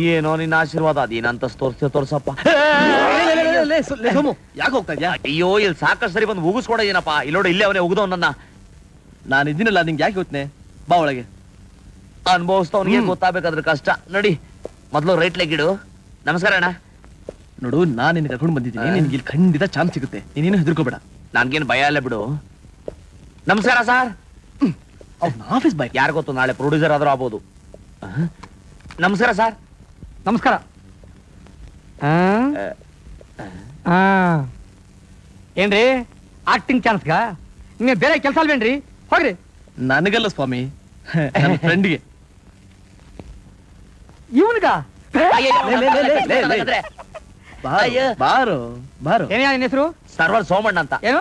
ಏನೋ ನಿನ್ನ ಆಶೀರ್ವಾದ ಅದೇನಂತ ತೋರ್ಸ ತೋರ್ಸಪ್ಪ. ಸೋಮು ಯಾಕೆ ಹೋಗ್ತಾ ಇದ್ಯಾ? ಅಯ್ಯೋ ಇಲ್ಲಿ ಸಾಕಷ್ಟು ಸರಿ ಬಂದು ಉಗಿಸ್ಕೊಡ ಏನಪ್ಪ. ಇಲ್ಲೋಡ ಇಲ್ಲೇ ಅವನೇ ಉಗಿದವ್ ನನ್ನ. ನಾನು ಇದ್ದೀನಲ್ಲ ನಿಂಗೆ ಯಾಕೆ ಗೊತ್ತನೆ? ಬಾ ಒಳಗೆ. ಅನುಭವಿಸ್ತವನಿಗೆ ಗೊತ್ತಾಗಬೇಕಾದ್ರೆ ಗೊತ್ತಾಗಬೇಕಾದ್ರ ಕಷ್ಟ. ನಡಿ ಮೊದ್ಲು ರೈಟ್ ಲೆಗ್ ಇಡು. ನಮಸ್ಕಾರ ಅಣ್ಣ. ನೋಡು ನಾನು ನಿನ್ನ ಕರ್ಕೊಂಡು ಬಂದಿದ್ದೀನಿ. ನಿನ್ಗೆ ಇಲ್ಲಿ ಖಂಡಿತ ಚಾನ್ಸ್ ಸಿಗುತ್ತೆ. ನೀನೇನು ಹೆದರ್ಕೋಬೇಡ. ನನ್ಗೇನು ಭಯ ಅಲ್ಲ ಬಿಡು. ನಮಸ್ಕಾರ ಸರ್. ಅವ್ನ ಆಫೀಸ್ ಬಾಯ್. ಯಾರು ಗೊತ್ತು ನಾಳೆ ಪ್ರೊಡ್ಯೂಸರ್ ಆದ್ರೂ ಆಗ್ಬೋದು. ನಮಸ್ಕಾರ ಸರ್. ನಮಸ್ಕಾರ. ಏನ್ರಿ? ಆಕ್ಟಿಂಗ್ ಚಾನ್ಸ್ಗ ನೀವು ಬೇರೆ ಕೆಲಸ ಅಲ್ವೇನ್ರಿ? ಹೋಗ್ರಿ. ನನಗಲ್ಲ ಸ್ವಾಮಿ. ನನ್ನ ಫ್ರೆಂಡ್ಗೆ ಇವನ್ಗ? ಅಯ್ಯೋ. ಬಾರು ಬಾರು. ಏನೇ ನಿನ್ನ ಹೆಸರು? ಸರ್ವರ್ ಸೋಮಣ್ಣ ಅಂತ. ಏನು?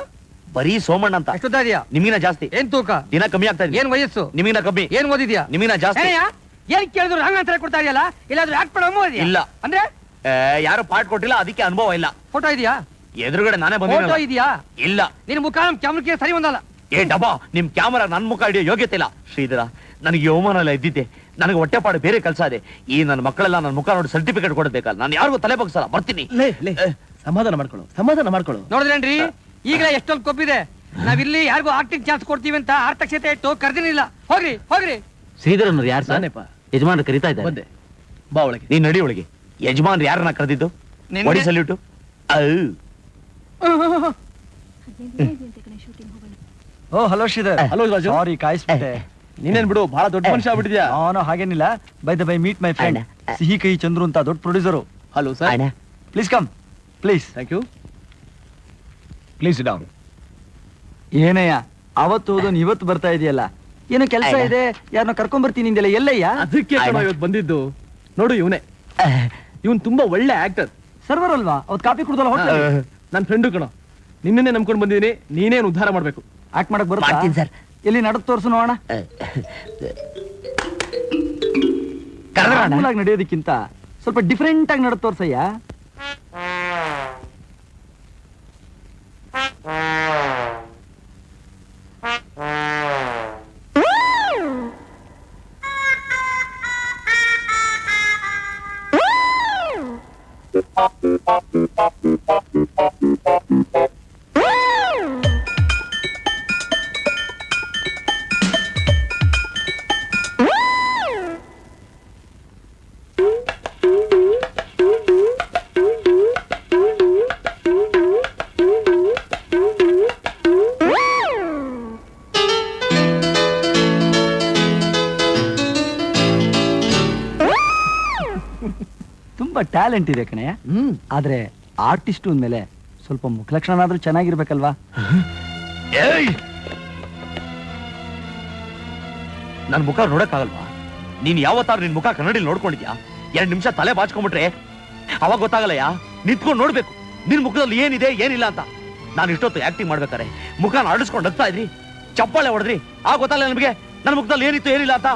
ಬರೀ ಸೋಮಣ್ಣ ಅಂತ. ಎಷ್ಟುದ್ದ ಇದೆಯಾ? ನಿಮಗಿನ ಜಾಸ್ತಿ. ಏನ್ ತೂಕ? ದಿನ ಕಮ್ಮಿ ಆಗ್ತಾ ಇದೆ. ಏನ್ ವಯಸ್ಸು? ನಿಮಗಿನ ಕಮ್ಮಿ. ಏನ್ ಓದಿದ್ಯಾ? ನಿಮಗಿನ ಜಾಸ್ತಿ. ಏನಯ್ಯ ಏನ್ ಕೇಳಿದ್ರು ಹಂಗ ಅಂತ ಕೊಡ್ತಾ ಇದೆಯಲ್ಲ? ಇಲ್ಲಾದ್ರೂ ಆಕ್ಟ್ ಮಾಡೋ ಇಲ್ಲ. ಅಂದ್ರೆ? ಯಾರು ಪಾಠ ಕೊಟ್ಟಿಲ್ಲ ಅದಕ್ಕೆ ಅನುಭವ ಇಲ್ಲ. ಫೋಟೋ ಇದೆಯಾ? ಎದುರುಗಡೆ ನಾನೇ ಫೋಟೋ ಬಂದಿಲ್ಲ ಇದೆಯಾ? ಇಲ್ಲ. ನಿನ್ ಮುಖ ನಮ್ ಕ್ಯಾಮ್ರಕ್ಕೆ ಸರಿ ಒಂದಲ್ಲ ಏ ಡಬ್ಬಾ ನಿಮ್ ಕ್ಯಾಮರಾ ನನ್ ಮುಖ ಹಿಡಿಯೋ ಯೋಗ್ಯತೆ ಇಲ್ಲ. ಶ್ರೀಧರ ನನಗೆ ಅವಮಾನ ಎಲ್ಲ ಇದ್ದಿದ್ದೆ. ನನಗೆ ಹೊಟ್ಟೆಪಾಡು ಬೇರೆ ಕೆಲಸ ಇದೆ. ಈ ನನ್ನ ಮಕ್ಕಳೆಲ್ಲ ನನ್ನ ಮುಖ ನೋಡಿ ಸರ್ಟಿಫಿಕೇಟ್ ಕೊಡಬೇಕಲ್ಲ. ನಾನು ಯಾರಿಗೂ ತಲೆ ಬಗ್ಸಲ್ಲ ಬರ್ತೀನಿ. ಲೇ ಲೇ ಸಮಾಧಾನ ಮಾಡ್ಕೊಳ್ಳು ಸಮಾಧಾನ ಮಾಡ್ಕೊಳ್ಳು. ನೋಡಿದ್ರೇನ್ರಿ ಈಗಲೇ ಎಷ್ಟೊಂದು ಕೊಬ್ಬಿದೆ. ನಾವಿಲ್ಲಿ ಯಾರಿಗೂ ಆಕ್ಟಿಂಗ್ ಚಾನ್ಸ್ ಕೊಡ್ತೀವಿ ಅಂತ ಆರ್ಥಕ್ಷತೆ ಇಟ್ಟು ಕರ್ದಿನಿಲ್ಲ. ಹೋಗ್ರಿ ಹೋಗ್ರಿ. ಶ್ರೀಧರನ್ ಯಾರು ಸರ್? ನಾನೇಪ್ಪ. ಯಜಮಾನ್ರು ಕರಿತಾ ಇದ್ದಾರೆ. ಬಂದೆ. ಬಾ ಒಳಗೆ. ನೀನ್ ನಡಿ ಒಳಗೆ. ಯಜಮಾನ್ ಯಾರನ್ನ ಕರೆದಿದ್ದು? ನಿನ್ನೆ- ಸಲ್ಯೂಟು ಓ hello Shridhar. Hello Raju sorry ಕಾಯಿಸ್ಬಿಟ್ಟೆ. ನೀನೇನ್ ಬಿಡು ಬಹಳ ದೊಡ್ಡ ಮನುಷ್ಯ ಆಗ್ಬಿಟ್ಟಿದ್ಯಾ? ನಾನು ಹಾಗೇನಿಲ್ಲ. By the by meet my friend ಅಣ್ಣ. ಸಿಹಿ ಕೈ ಚಂದ್ರು ಅಂತ ದೊಡ್ಡ producer hello sir. Please come please thank you please down ಏನಯ್ಯ ಅವತ್ತು ಹೋದನ್ ಇವತ್ತು ಬರ್ತಾ ಇದೆಯಲ್ಲ? ಏನೋ ಕೆಲಸ ಇದೆ ಯಾರನ್ನ ಕರ್ಕೊಂಡ್ ಬರ್ತೀನಿ ಇಂದೆಲ್ಲ ಎಲ್ಲಯ್ಯ? ಅದಕ್ಕೆ ಕಣೋ ಇವತ್ತು ಬಂದಿದ್ದು. ನೋಡು ಇವನೇ. ಇವನ್ ತುಂಬಾ ಒಳ್ಳೆ ಆಕ್ಟರ್ ಸರ್ವರ್ ಅಲ್ವಾ? ಅವತ್ ಕಾಫಿ ಕುಡ್ದಲ್ಲ ಹೋಟ್ಲ್ ನನ್ನ ಫ್ರೆಂಡು ಕಣೋ. ನಿನ್ನೆ ನಂಬ್ಕೊಂಡು ಬಂದಿದ್ದೀನಿ ನೀನೇನು ಉದ್ಧಾರ ಮಾಡ್ಬೇಕು. ಆಕ್ಟ್ ಮಾಡಕ್ ಬರುತ್ತಾ? ಮಾಡ್ತೀನಿ ಸರ್. ಎಲ್ಲಿ ನಡೆದು ತೋರ್ಸು ನೋಡೋಣ. ಕರೆದ್ರಣ್ಣ. ನಡೆಯೋದಕ್ಕಿಂತ ಸ್ವಲ್ಪ ಡಿಫ್ರೆಂಟ್ ಆಗಿ ನಡೆದು ತೋರ್ಸಯ್ಯ. ತುಂಬಾ ಟ್ಯಾಲೆಂಟ್ ಇದೆ ಕಣೆ. ಹ್ಮ್. ಆದ್ರೆ ಆರ್ಟಿಸ್ಟ್ ಅಂದ್ಮೇಲೆ ಸ್ವಲ್ಪ ಮುಖಲಕ್ಷಣನಾದ್ರೂ ಚೆನ್ನಾಗಿರ್ಬೇಕಲ್ವಾ? ಏಯ್! ನನ್ ಮುಖ ನೋಡಕ್ಕಾಗಲ್ವಾ? ನೀನ್ ಯಾವತ್ತಾದ್ರೂ ನಿನ್ ಮುಖ ಕನ್ನಡಿಲಿ ನೋಡ್ಕೊಂಡಿದ್ಯಾ? ಎರಡ್ ನಿಮಿಷ ತಲೆ ಬಾಚ್ಕೊಂಡ್ಬಿಟ್ರೆ ಅವಾಗ ಗೊತ್ತಾಗಲ್ಲಯ್ಯ? ನಿಂತ್ಕೊಂಡು ನೋಡ್ಬೇಕು. ನಿನ್ ಮುಖದಲ್ಲಿ ಏನಿದೆ ಏನಿಲ್ಲ ಅಂತ. ನಾನು ಇಷ್ಟೊತ್ತು ಆಕ್ಟಿಂಗ್ ಮಾಡ್ಬೇಕಾರೆ ಮುಖನ ಆಡಿಸ್ಕೊಂಡು ಹತ್ತಾ ಇದ್ರಿ. ಚಪ್ಪಾಳೆ ಹೊಡೆದ್ರಿ. ಆ ಗೊತ್ತಾಗಲ್ಲ ನಿಮಗೆ? ನನ್ನ ಮುಖದಲ್ಲಿ ಏನಿತ್ತು ಏನಿಲ್ಲ ಅಂತ?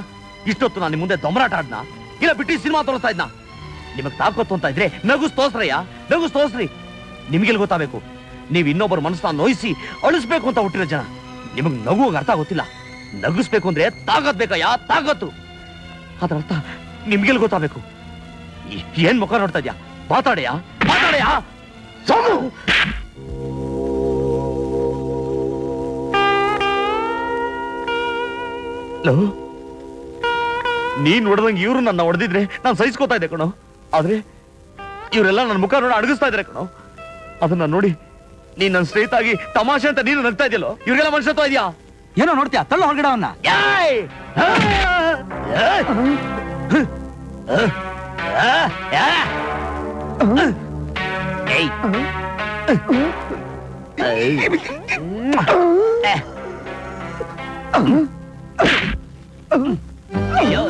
ಇಷ್ಟೊತ್ತು ನಾನು ನಿಮ್ ಮುಂದೆ ದೊಂಬರಾಟ ಆಡ್ನ? ಇಲ್ಲ ಬಿಟ್ಟು ಸಿನಿಮಾ ತೋರಿಸ್ತಾ ಇದ್ನ? ನಿಮಗ್ ತಾಕೊತ್ತು ಅಂತ ಇದ್ರೆ ನಗುಸ್ ತೋರ್ಸ್ರಯ್ಯ ನಗುಸ್ ತೋರ್ಸ್ರಿ ನಿಮ್ಗೆಲ್ಲಿ ಗೊತ್ತಾಗಬೇಕು? ನೀವು ಇನ್ನೊಬ್ಬರ ಮನಸ್ಸನ್ನ ನೋಯಿಸಿ ಅಳಿಸ್ಬೇಕು ಅಂತ ಹುಟ್ಟಿರೋ ಜನ. ನಿಮಗೆ ನಗು ಅರ್ಥ ಗೊತ್ತಿಲ್ಲ ನಗಿಸ್ಬೇಕು ಅಂದ್ರೆ ತಾಗತ್ ಯಾ ತಾಗತ್ತು ಅದರ ಅರ್ಥ ನಿಮ್ಗೆಲ್ ಗೊತ್ತಾಗಬೇಕು? ಏನ್ ಮುಖ ನೋಡ್ತಾ ಇದ್ಯಾ? ಮಾತಾಡಯ್ಯ ಮಾತಾಡಯ್ಯ ಸೋಮು ಲೋ, ನೀನ್ ಹೊಡೆದಂಗೆ ಇವ್ರು ನನ್ನ ಹೊಡೆದಿದ್ರೆ ನಾನು ಸಹಿಸ್ಕೋತಾ ಇದ್ದೆ ಕಣೋ. ಆದ್ರೆ ಇವರೆಲ್ಲ ನನ್ನ ಮುಖ ನೋಡಿ ಅಡಗಿಸ್ತಾ ಇದ್ರೆ ಕಣೋ ಅದನ್ನ ನೋಡಿ ನೀನ್ ನನ್ನ ಸ್ನೇಹಿತಾಗಿ ತಮಾಷೆ ಅಂತ ನೀನು ನಗ್ತಾ ಇದೆಯಲ್ಲೋ ಇವ್ರಿಗೆಲ್ಲ ಮನುಷ್ಯತ್ವ ಇದೆಯಾ ಏನೋ ನೋಡ್ತೀಯ ತಳ್ಳ ಹೊರಗಡೆ ಅವನ್ನ ಏಯ್! ಆ! ಏಯ್! ಆ! ಆ! ಏಯ್! ಏಯ್! ಅಯ್ಯೋ,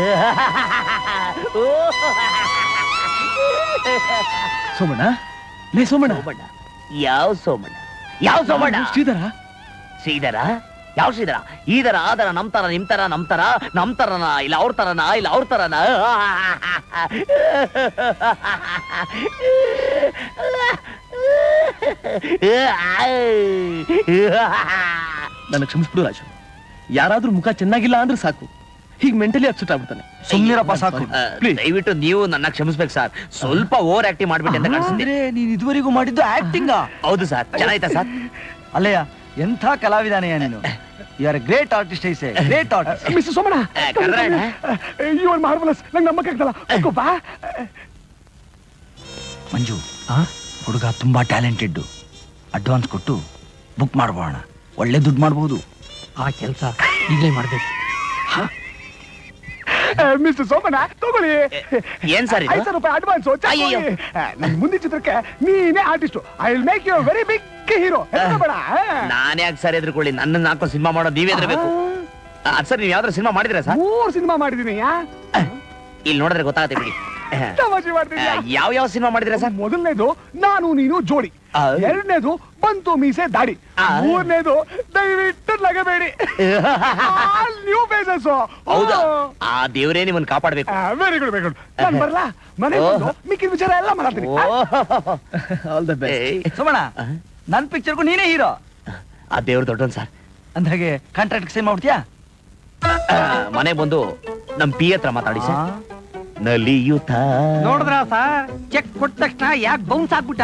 ಸೋಮಣ್ಣ? ಲೇ ಸೋಮಣ್ಣ. ಸೋಮಣ್ಣ. ಯಾವ ಸೋಮಣ್ಣ? ಯಾವ ಸೋಮಣ್ಣ? ಶ್ರೀಧರ. ಶ್ರೀಧರ? ಯಾವ ಶ್ರೀಧರ? ಈದರ ಆದರ ನಮ್ ತರ ನಿಮ್ ತರ ನಮ್ ತರ ನಮ್ ತರನ ಇಲ್ಲ ಅವ್ರ ತರನ ಇಲ್ಲ ಅವ್ರ ತರನ. ನನ್ನ ಕ್ಷಮಿಸ್ಬಿಡು ರಾಜು. ಯಾರಾದ್ರೂ ಮುಖ ಚೆನ್ನಾಗಿಲ್ಲ ಅಂದ್ರೆ ಸಾಕು. ಹೀಗೆ ಮೆಂಟಲಿ ಅಪ್ಸೆಟ್ ಆಗ್ಬಿಡ್ತಾನೆ. ಸುಮ್ನಿರಪ್ಪ ಸಾಕು ಆ, ದಯವಿಟ್ಟು ನೀವು ನನ್ನ ಕ್ಷಮಿಸ್ಬೇಕು ಸರ್. ಸ್ವಲ್ಪ ಓವರ್ ಆಕ್ಟಿಂಗ್ ಮಾಡ್ಬಿಟ್ಟೆ ಅಂತ ಕಾಣಿಸ್ತೀನಿ ಅಂದ್ರೆ ನೀನ್ ಇದುವರೆಗೂ ಮಾಡಿದ್ದು ಆಕ್ಟಿಂಗ್ ಹೌದು ಸರ್. ಚೆನ್ನಾಯ್ತಾ ಸರ್? ಅಲ್ಲಯ್ಯ ಎಂಥ ಕಲಾವಿದಾನೆಯ ನೀನು. ಯು ಆರ್ ಗ್ರೇಟ್ ಆರ್ಟಿಸ್ಟ್ ಐಸೆ ಗ್ರೇಟ್ ಆರ್ಟಿಸ್ಟ್ ಮಿಸ್ಟರ್ ಸೋಮಣ್ಣ. ಆ, ಕರ್ರಣ್ಣ. ಯು ಆರ್ ಮಾರ್ವಲಸ್ ನಂಗೆ ನಂಬಕ್ಕಾಗ್ತಲ್ಲ ಬಾ. ಮಂಜು ಹುಡುಗ ತುಂಬಾ ಟ್ಯಾಲೆಂಟೆಡ್ ಅಡ್ವಾನ್ಸ್ ಕೊಟ್ಟು ಬುಕ್ ಮಾಡ್ಬೋಣ ಒಳ್ಳೆ ದುಡ್ಡು ಮಾಡ್ಬೋದು. ಆ ಕೆಲಸ ಈಗಲೇ ಮಾಡ್ಬೇಕು. ಮಿಸ್ಟರ್ ಸೋಮಣ್ಣ ತಗೊಳ್ಳಿ. ಏನ್ ಸರ್ ಐದು ಸಾವಿರ ರೂಪಾಯಿ ಅಡ್ವಾನ್ಸ್ ಅಯ್ಯಯ್ಯೋ. ನನ್ ಮುಂದಿನ ಚಿತ್ರಕ್ಕೆ ನೀನೇ artist I will make you very big hero ಬೇಡ ನಾನೇ ಯಾಕೆ ಸರ್ ಎದ್ರುಕೊಳ್ಳಿ? ನನ್ನ ನಾಲ್ಕು ಸಿನಿಮಾ ಮಾಡೋ ನೀವೇ ಎದ್ರಬೇಕು. ಸರ್ ನೀವು ಯಾವ್ದಾರು ಸಿನಿಮಾ ಮಾಡಿದ್ರ ಸರ್? ಮೂರು ಸಿನಿಮಾ ಮಾಡಿದೀನಿ ಇಲ್ಲಿ ನೋಡಿದ್ರೆ ಗೊತ್ತಾಗುತ್ತೆ ಬಿಡಿ. ತಮಾಷೆ ಮಾಡ್ತಿದ್ಯಾ ಯಾವ ಯಾವ ಸಿನಿಮಾ ಮಾಡಿದ್ರ ಸರ್? ಮೊದಲನೇದು ನಾನು ನೀನು ಜೋಡಿ. ಆ. ಎರಡನೇದು ಬಂತು ಮೀಸೆ ದಾಡಿ. ಆ. ಮೂರನೇದು ದಯವಿಟ್ಟು ನಗಬೇಡಿ. ನ್ಯೂ ಫೇಸಸ್ ಹೌದಾ? ಆ ದೇವರೇ ನಿಮ್ಮನ್ನ ಕಾಪಾಡ್ಬೇಕು. ವೆರಿ ಗುಡ್ ವೆರಿ ಗುಡ್ ನಾನು ಬರ್ಲಾ? ಮನೆ ಬಂದು ಮಿಕ್ಕಿದ ವಿಚಾರ ಎಲ್ಲ ಮಾತಾಡ್ತೀನಿ. ಆಲ್ ದ ಬೆಸ್ಟ್ ಸುಮಣ ನನ್ನ ನನ್ ಪಿಕ್ಚರ್ಗೂ ನೀನೇ ಹೀರೋ ಆ ದೇವ್ರ ದೊಡ್ಡವನ್ ಸರ್ ಅಂದಾಗೆ ಕಾಂಟ್ರಾಕ್ಟ್ ಸೈನ್ ಮಾಡ್ತೀಯಾ? ಮನೆ ಬಂದು ನಮ್ ಪಿ ಹತ್ರ ಮಾತಾಡಿ ಸರ್ ನಲಿಯುತ್ತ? ನೋಡಿದ್ರ ಸರ್ ಚೆಕ್ ಕೊಟ್ಟ ತಕ್ಷಣ ಯಾಕೆ ಬೌನ್ಸ್ ಆಗ್ಬಿಟ್ಟ?